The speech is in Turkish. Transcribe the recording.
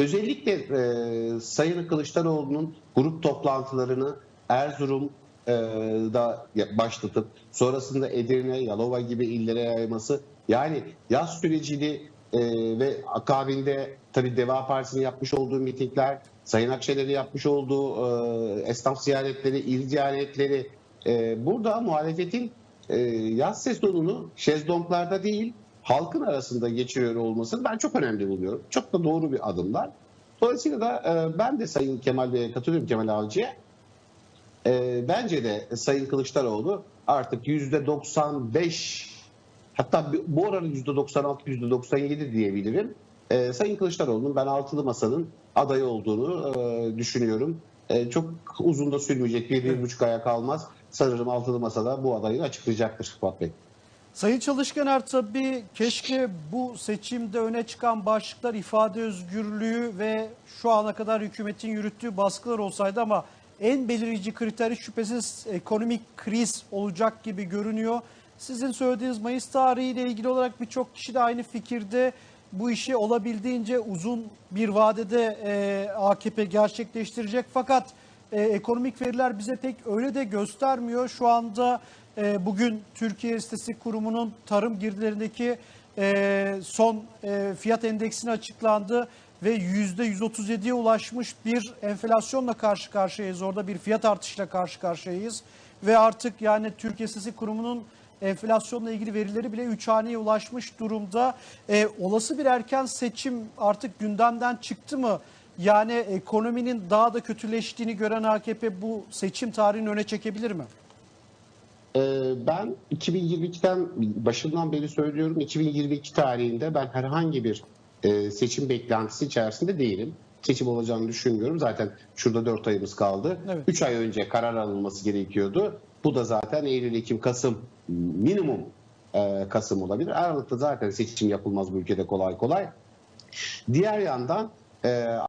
Özellikle e, Sayın Kılıçdaroğlu'nun grup toplantılarını Erzurum'da başlatıp sonrasında Edirne, Yalova gibi illere yayması yani yaz sürecini e, ve akabinde tabii Deva Partisi'nin yapmış olduğu mitingler, Sayın Akşener'in yapmış olduğu e, esnaf ziyaretleri, il ziyaretleri e, burada muhalefetin e, yaz sezonunu şezlonglarda değil halkın arasında geçiriyor olmasını ben çok önemli buluyorum. Çok da doğru bir adımlar. Dolayısıyla da e, ben de Sayın Kemal Bey'e katılıyorum Kemal Avcı'ya. E, bence de Sayın Kılıçdaroğlu artık yüzde 95 hatta bu yüzde 96 yüzde 97 diyebilirim. E, Sayın Kılıçdaroğlu'nun ben altılı masanın adayı olduğunu e, düşünüyorum. E, çok uzun da sürmeyecek bir, bir buçuk aya kalmaz. Sanırım altılı masada bu adayı açıklayacaktır Fuat Bey. Sayın Çalışkaner tabii keşke bu seçimde öne çıkan başlıklar ifade özgürlüğü ve şu ana kadar hükümetin yürüttüğü baskılar olsaydı ama en belirleyici kriteri şüphesiz ekonomik kriz olacak gibi görünüyor. Sizin söylediğiniz Mayıs tarihiyle ilgili olarak birçok kişi de aynı fikirde bu işi olabildiğince uzun bir vadede e, AKP gerçekleştirecek. Fakat e, ekonomik veriler bize pek öyle de göstermiyor. Şu anda e, bugün Türkiye İstatistik Kurumu'nun tarım girdilerindeki e, son e, fiyat endeksini açıklandı ve %137'ye ulaşmış bir enflasyonla karşı karşıyayız. Orada bir fiyat artışıyla karşı karşıyayız. Ve artık yani Türkiye İstatistik Kurumu'nun enflasyonla ilgili verileri bile 3 haneye ulaşmış durumda. E, olası bir erken seçim artık gündemden çıktı mı? Yani ekonominin daha da kötüleştiğini gören AKP bu seçim tarihini öne çekebilir mi? Ee, Ben 2022'den başından beri söylüyorum 2022 tarihinde ben herhangi bir e, seçim beklentisi içerisinde değilim. Seçim olacağını düşünmüyorum. Zaten şurada 4 ayımız kaldı. Evet. 3 ay önce karar alınması gerekiyordu. Bu da zaten Eylül, Ekim, Kasım minimum e, Kasım olabilir. Aralıkta zaten seçim yapılmaz bu ülkede kolay kolay. Diğer yandan e,